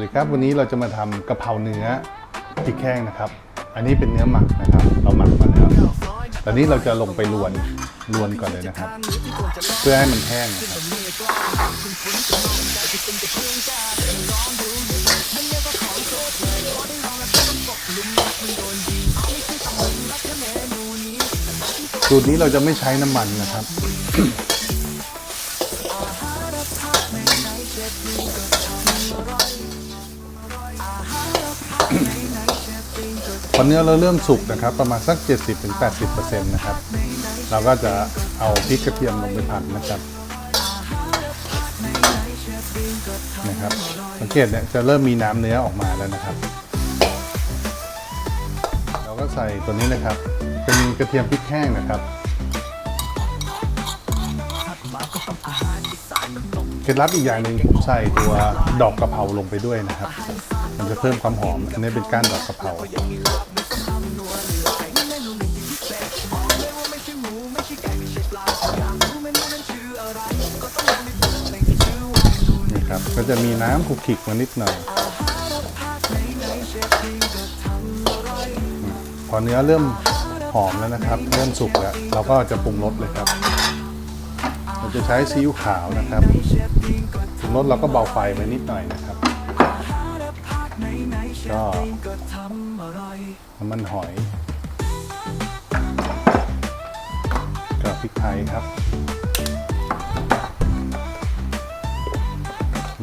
ดีครับวันนี้เราจะมาทำกะเพราเนื้อพริกแห้งนะครับ อันนี้เป็นเนื้อหมักนะครับ เราหมักมาแล้วตอนนี้เราจะลงไปลวนลวนก่อนเลยนะครับ เพื่อให้มันแห้งนะครับสูตรนี้เราจะไม่ใช้น้ำมันนะครับ อเนื้อเราเริ่มสุกนะครับ ประมาณสัก 70-80%นะครับ เราก็จะเอาพริกกระเทียมลงไปผัดนะครับนะครับสังเกตเนี่ยจะเริ่มมีน้ำเนื้อออกมาแล้วนะครับ เราก็ใส่ตัวนี้นะครับ เป็นกระเทียมพริกแห้งนะครับเคล็ดลับอีกอย่างหนึ่งผมใส่ตัวดอกกระเพราลงไปด้วยนะครับ มันจะเพิ่มความหอม อันนี้เป็นก้านดอกกระเพรา ครับ ก็จะมีน้ำขลุกขลิกมานิดหน่อย พอเนื้อเริ่มหอมแล้วนะครับ เริ่มสุกแล้ว เราก็จะปรุงรสเลยครับ เราจะใช้ซีอิ๊วขาวนะครับปรุงรสเราก็เบาไฟไปนิดหน่อยนะครับ ก็น้ำมันหอยกับพริกไทยครับ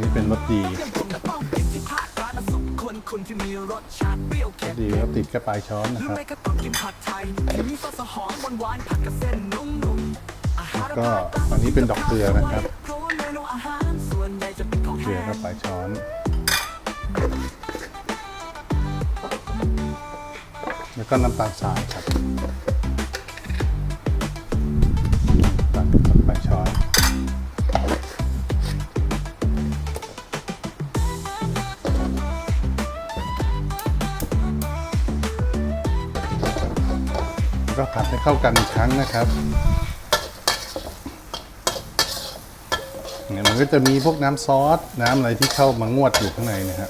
นี่เป็นรสดีรสดีก็ติดกระปลายช้อนนะครับแล้วก็อันนี้เป็นดอกเกลือนะครับเกลือก็ปลายช้อนแล้วก็น้ำตาลทรายครับตักปลายช้อน ก็ผัดให้เข้ากันอีกครั้งนะครับเนี่ยมันก็จะมีพวกน้ำซอส น้ำอะไรที่เข้ามางวดอยู่ข้างในนะฮะ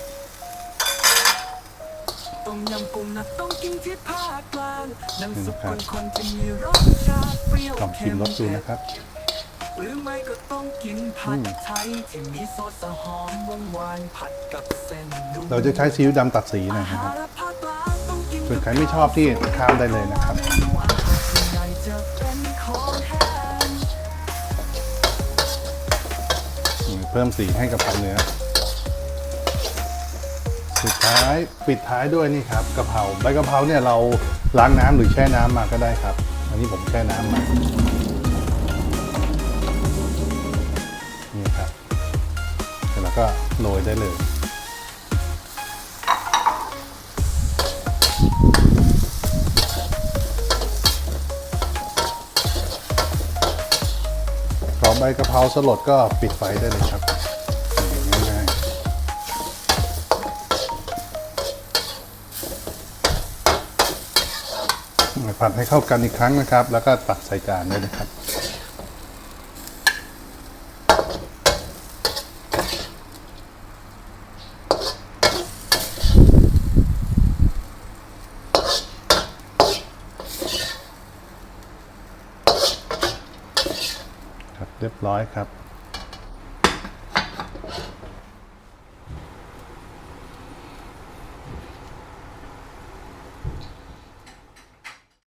ต้มยำกุ้งนะต้องกินที่ภาคกลางน้ำซุปครับคนๆที่มีรสชาติเปรี้ยวลองชิมรสดูนะครับ หรือไม่ก็ต้องกินผัดไทยที่มีซอสหอมหวานๆผัดกับเส้นนุ่มเราจะใช้ซีอิ๊วดำตัดสีหน่อยอานะคหารับรภาคกลางต้องกินส่วนใครไม่ชอบที่ข้ามได้เลยนะครับส่วนใหญ่จะ เพิ่มสีให้กับผัดเนื้อ สุดท้ายปิดท้ายด้วยนี่ครับกะเพราใบกะเพราเนี่ยเราล้างน้ำหรือแช่น้ำมาก็ได้ครับ อันนี้ผมแช่น้ำมานี่ครับแล้วก็โรยได้เลย ใบกะเพราสลดก็ปิดไฟได้เลยครับง่ายๆผัดให้เข้ากันอีกครั้งนะครับ แล้วก็ตักใส่จานได้เลยครับครับ เรียบร้อยครับ